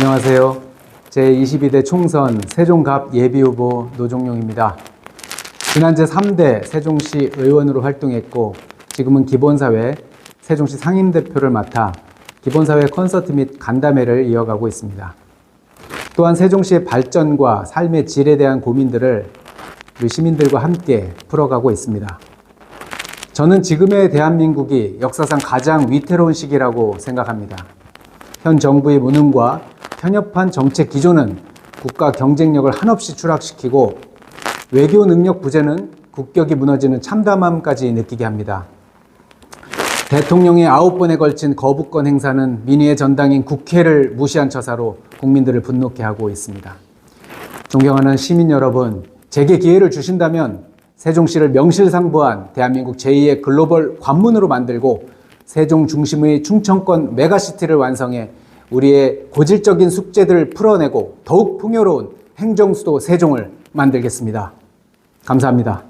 안녕하세요. 제22대 총선 세종갑 예비후보 노종용입니다. 지난 제3대 세종시 의원으로 활동했고 지금은 기본사회 세종시 상임대표를 맡아 기본사회 콘서트 및 간담회를 이어가고 있습니다. 또한 세종시의 발전과 삶의 질에 대한 고민들을 우리 시민들과 함께 풀어가고 있습니다. 저는 지금의 대한민국이 역사상 가장 위태로운 시기라고 생각합니다. 현 정부의 무능과 편협한 정책 기조는 국가 경쟁력을 한없이 추락시키고 외교 능력 부재는 국격이 무너지는 참담함까지 느끼게 합니다. 대통령의 아홉 번에 걸친 거부권 행사는 민의의 전당인 국회를 무시한 처사로 국민들을 분노케 하고 있습니다. 존경하는 시민 여러분, 제게 기회를 주신다면 세종시를 명실상부한 대한민국 제2의 글로벌 관문으로 만들고 세종 중심의 충청권 메가시티를 완성해 우리의 고질적인 숙제들을 풀어내고 더욱 풍요로운 행정수도 세종을 만들겠습니다. 감사합니다.